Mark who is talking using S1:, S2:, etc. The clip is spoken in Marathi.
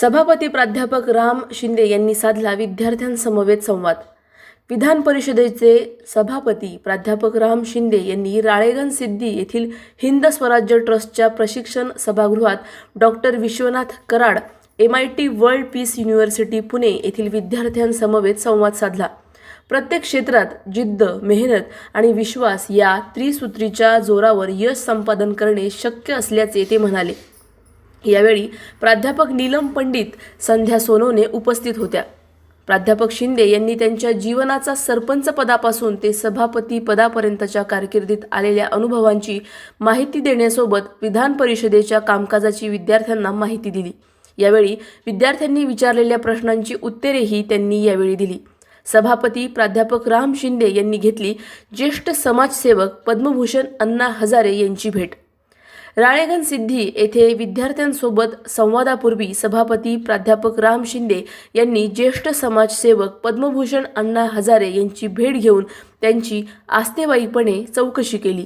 S1: सभापती प्राध्यापक राम शिंदे यांनी साधला विद्यार्थ्यांसमवेत संवाद. विधान परिषदेचे सभापती प्राध्यापक राम शिंदे यांनी राळेगण सिद्धी येथील हिंद स्वराज्य ट्रस्टच्या प्रशिक्षण सभागृहात doctor Vishwanath Karad M I T world peace university Pune येथील विद्यार्थ्यांसमवेत संवाद साधला. प्रत्येक क्षेत्रात जिद्द मेहनत आणि विश्वास या त्रिसूत्रीच्या जोरावर यश संपादन करणे शक्य असल्याचे ते म्हणाले. यावेळी प्राध्यापक नीलम पंडित संध्या सोनवणे उपस्थित होत्या. प्राध्यापक शिंदे यांनी त्यांच्या जीवनाचा सरपंच पदापासून ते सभापती पदापर्यंतच्या कारकिर्दीत आलेल्या अनुभवांची माहिती देण्यासोबत विधान परिषदेच्या कामकाजाची विद्यार्थ्यांना माहिती दिली. यावेळी विद्यार्थ्यांनी विचारलेल्या प्रश्नांची उत्तरेही त्यांनी यावेळी दिली. सभापती प्राध्यापक राम शिंदे यांनी घेतली ज्येष्ठ समाजसेवक पद्मभूषण अण्णा हजारे यांची भेट. राळेगण सिद्धी येथे विद्यार्थ्यांसोबत संवादापूर्वी सभापती प्राध्यापक राम शिंदे यांनी ज्येष्ठ समाजसेवक पद्मभूषण अण्णा हजारे यांची भेट घेऊन त्यांची आस्तेवाईकपणे चौकशी केली.